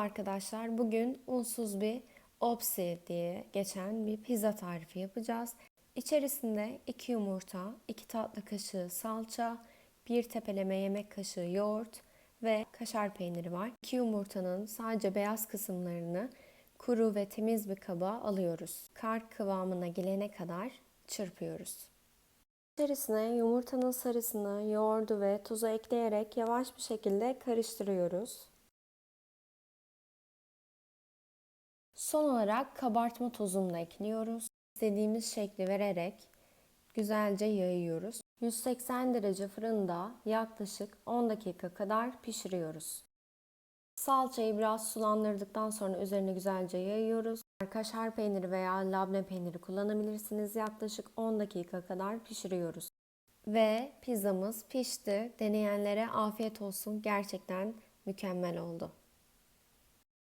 Arkadaşlar bugün unsuz bir opsi diye geçen bir pizza tarifi yapacağız. İçerisinde 2 yumurta, 2 tatlı kaşığı salça, 1 tepeleme yemek kaşığı yoğurt ve kaşar peyniri var. 2 yumurtanın sadece beyaz kısımlarını kuru ve temiz bir kaba alıyoruz. Kar kıvamına gelene kadar çırpıyoruz. İçerisine yumurtanın sarısını, yoğurdu ve tuzu ekleyerek yavaş bir şekilde karıştırıyoruz. Son olarak kabartma tozunu da ekliyoruz. İstediğimiz şekli vererek güzelce yayıyoruz. 180 derece fırında yaklaşık 10 dakika kadar pişiriyoruz. Salçayı biraz sulandırdıktan sonra üzerine güzelce yayıyoruz. Kaşar peyniri veya labne peyniri kullanabilirsiniz. Yaklaşık 10 dakika kadar pişiriyoruz. Ve pizzamız pişti. Deneyenlere afiyet olsun. Gerçekten mükemmel oldu.